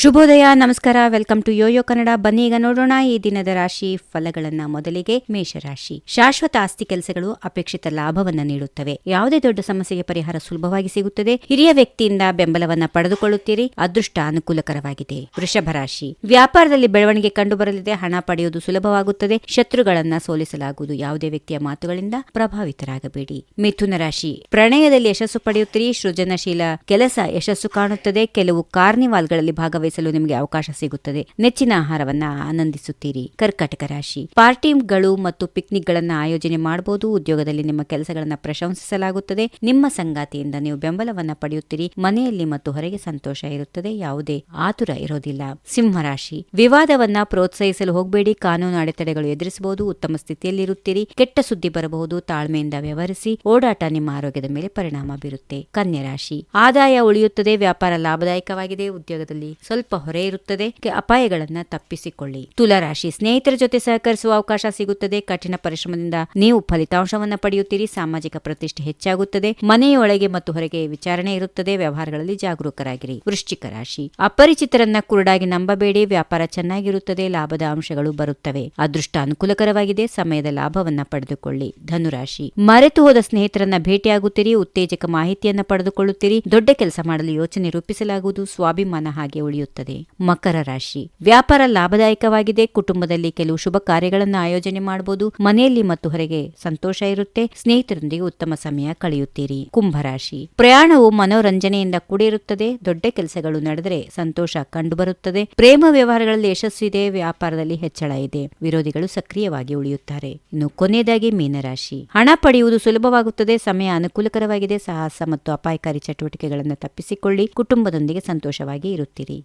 ಶುಭೋದಯ, ನಮಸ್ಕಾರ. Welcome to Yoyo Kannada. ಬನ್ನಿ ಈಗ ನೋಡೋಣ ಈ ದಿನದ ರಾಶಿ ಫಲಗಳನ್ನ ಮೊದಲಿಗೆ ಮೇಷರಾಶಿ. ಶಾಶ್ವತ ಆಸ್ತಿ ಕೆಲಸಗಳು ಅಪೇಕ್ಷಿತ ಲಾಭವನ್ನ ನೀಡುತ್ತವೆ. ಯಾವುದೇ ದೊಡ್ಡ ಸಮಸ್ಯೆಗೆ ಪರಿಹಾರ ಸುಲಭವಾಗಿ ಸಿಗುತ್ತದೆ. ಹಿರಿಯ ವ್ಯಕ್ತಿಯಿಂದ ಬೆಂಬಲವನ್ನ ಪಡೆದುಕೊಳ್ಳುತ್ತೀರಿ. ಅದೃಷ್ಟ ಅನುಕೂಲಕರವಾಗಿದೆ. ವೃಷಭ ರಾಶಿ. ವ್ಯಾಪಾರದಲ್ಲಿ ಬೆಳವಣಿಗೆ ಕಂಡುಬರಲಿದೆ. ಹಣ ಪಡೆಯುವುದು ಸುಲಭವಾಗುತ್ತದೆ. ಶತ್ರುಗಳನ್ನ ಸೋಲಿಸಲಾಗುವುದು. ಯಾವುದೇ ವ್ಯಕ್ತಿಯ ಮಾತುಗಳಿಂದ ಪ್ರಭಾವಿತರಾಗಬೇಡಿ. ಮಿಥುನ ರಾಶಿ. ಪ್ರಣಯದಲ್ಲಿ ಯಶಸ್ಸು ಪಡೆಯುತ್ತೀರಿ. ಸೃಜನಶೀಲ ಕೆಲಸ ಯಶಸ್ಸು ಕಾಣುತ್ತದೆ. ಕೆಲವು ಕಾರ್ನಿವಾಲ್ಗಳಲ್ಲಿ ಭಾಗವಹಿಸಲು ನಿಮಗೆ ಅವಕಾಶ ಸಿಗುತ್ತದೆ. ನೆಚ್ಚಿನ ಆಹಾರವನ್ನ ಆನಂದಿಸುತ್ತೀರಿ. ಕರ್ಕಟಕ ರಾಶಿ. ಪಾರ್ಟಿಗಳು ಮತ್ತು ಪಿಕ್ನಿಕ್ಗಳನ್ನು ಆಯೋಜನೆ ಮಾಡಬಹುದು. ಉದ್ಯೋಗದಲ್ಲಿ ನಿಮ್ಮ ಕೆಲಸಗಳನ್ನ ಪ್ರಶಂಸಿಸಲಾಗುತ್ತದೆ. ನಿಮ್ಮ ಸಂಗಾತಿಯಿಂದ ನೀವು ಬೆಂಬಲವನ್ನ ಪಡೆಯುತ್ತೀರಿ. ಮನೆಯಲ್ಲಿ ಮತ್ತು ಹೊರಗೆ ಸಂತೋಷ ಇರುತ್ತದೆ. ಯಾವುದೇ ಆತುರ ಇರೋದಿಲ್ಲ. ಸಿಂಹರಾಶಿ ವಿವಾದವನ್ನ ಪ್ರೋತ್ಸಾಹಿಸಲು ಹೋಗಬೇಡಿ. ಕಾನೂನು ಅಡೆತಡೆಗಳು ಎದುರಿಸಬಹುದು. ಉತ್ತಮ ಸ್ಥಿತಿಯಲ್ಲಿರುತ್ತೀರಿ. ಕೆಟ್ಟ ಸುದ್ದಿ ಬರಬಹುದು. ತಾಳ್ಮೆಯಿಂದ ವ್ಯವಹರಿಸಿ. ಓಡಾಟ ನಿಮ್ಮ ಆರೋಗ್ಯದ ಮೇಲೆ ಪರಿಣಾಮ ಬೀರುತ್ತೆ. ಕನ್ಯಾ ರಾಶಿ. ಆದಾಯ ಉಳಿಯುತ್ತದೆ. ವ್ಯಾಪಾರ ಲಾಭದಾಯಕವಾಗಿದೆ. ಉದ್ಯೋಗದಲ್ಲಿ ಹೊರೆ ಇರುತ್ತದೆ. ಅಪಾಯಗಳನ್ನ ತಪ್ಪಿಸಿಕೊಳ್ಳಿ. ತುಲಾರಾಶಿ ಸ್ನೇಹಿತರ ಜೊತೆ ಸಹಕರಿಸುವ ಅವಕಾಶ ಸಿಗುತ್ತದೆ. ಕಠಿಣ ಪರಿಶ್ರಮದಿಂದ ನೀವು ಫಲಿತಾಂಶವನ್ನ ಪಡೆಯುತ್ತೀರಿ. ಸಾಮಾಜಿಕ ಪ್ರತಿಷ್ಠೆ ಹೆಚ್ಚಾಗುತ್ತದೆ. ಮನೆಯೊಳಗೆ ಮತ್ತು ಹೊರಗೆ ವಿಚಾರಣೆ ಇರುತ್ತದೆ. ವ್ಯವಹಾರಗಳಲ್ಲಿ ಜಾಗರೂಕರಾಗಿರಿ. ವೃಶ್ಚಿಕ ರಾಶಿ. ಅಪರಿಚಿತರನ್ನ ಕುರುಡಾಗಿ ನಂಬಬೇಡಿ. ವ್ಯಾಪಾರ ಚೆನ್ನಾಗಿರುತ್ತದೆ. ಲಾಭದ ಅಂಶಗಳು ಬರುತ್ತವೆ. ಅದೃಷ್ಟ ಅನುಕೂಲಕರವಾಗಿದೆ. ಸಮಯದ ಲಾಭವನ್ನ ಪಡೆದುಕೊಳ್ಳಿ. ಧನುರಾಶಿ. ಮರೆತು ಹೋದ ಸ್ನೇಹಿತರನ್ನ ಭೇಟಿಯಾಗುತ್ತೀರಿ. ಉತ್ತೇಜಕ ಮಾಹಿತಿಯನ್ನ ಪಡೆದುಕೊಳ್ಳುತ್ತೀರಿ. ದೊಡ್ಡ ಕೆಲಸ ಮಾಡಲು ಯೋಚನೆ ರೂಪಿಸಲಾಗುವುದು. ಸ್ವಾಭಿಮಾನ ಹಾಗೆ ಉಳಿಯುತ್ತದೆ. ಮಕರ ರಾಶಿ. ವ್ಯಾಪಾರ ಲಾಭದಾಯಕವಾಗಿದೆ. ಕುಟುಂಬದಲ್ಲಿ ಕೆಲವು ಶುಭ ಕಾರ್ಯಗಳನ್ನು ಆಯೋಜನೆ ಮಾಡಬಹುದು. ಮನೆಯಲ್ಲಿ ಮತ್ತು ಹೊರಗೆ ಸಂತೋಷ ಇರುತ್ತೆ. ಸ್ನೇಹಿತರೊಂದಿಗೆ ಉತ್ತಮ ಸಮಯ ಕಳೆಯುತ್ತೀರಿ. ಕುಂಭರಾಶಿ ಪ್ರಯಾಣವು ಮನೋರಂಜನೆಯಿಂದ ಕೂಡಿರುತ್ತದೆ. ದೊಡ್ಡ ಕೆಲಸಗಳು ನಡೆದರೆ ಸಂತೋಷ ಕಂಡುಬರುತ್ತದೆ. ಪ್ರೇಮ ವ್ಯವಹಾರಗಳಲ್ಲಿ ಯಶಸ್ಸು ಇದೆ. ವ್ಯಾಪಾರದಲ್ಲಿ ಹೆಚ್ಚಳ ಇದೆ. ವಿರೋಧಿಗಳು ಸಕ್ರಿಯವಾಗಿ ಉಳಿಯುತ್ತಾರೆ. ಇನ್ನು ಕೊನೆಯದಾಗಿ ಮೀನರಾಶಿ ಹಣ ಪಡೆಯುವುದು ಸುಲಭವಾಗುತ್ತದೆ. ಸಮಯ ಅನುಕೂಲಕರವಾಗಿದೆ. ಸಾಹಸ ಮತ್ತು ಅಪಾಯಕಾರಿ ಚಟುವಟಿಕೆಗಳನ್ನು ತಪ್ಪಿಸಿಕೊಳ್ಳಿ. ಕುಟುಂಬದೊಂದಿಗೆ ಸಂತೋಷವಾಗಿ ಇರುತ್ತೀರಿ.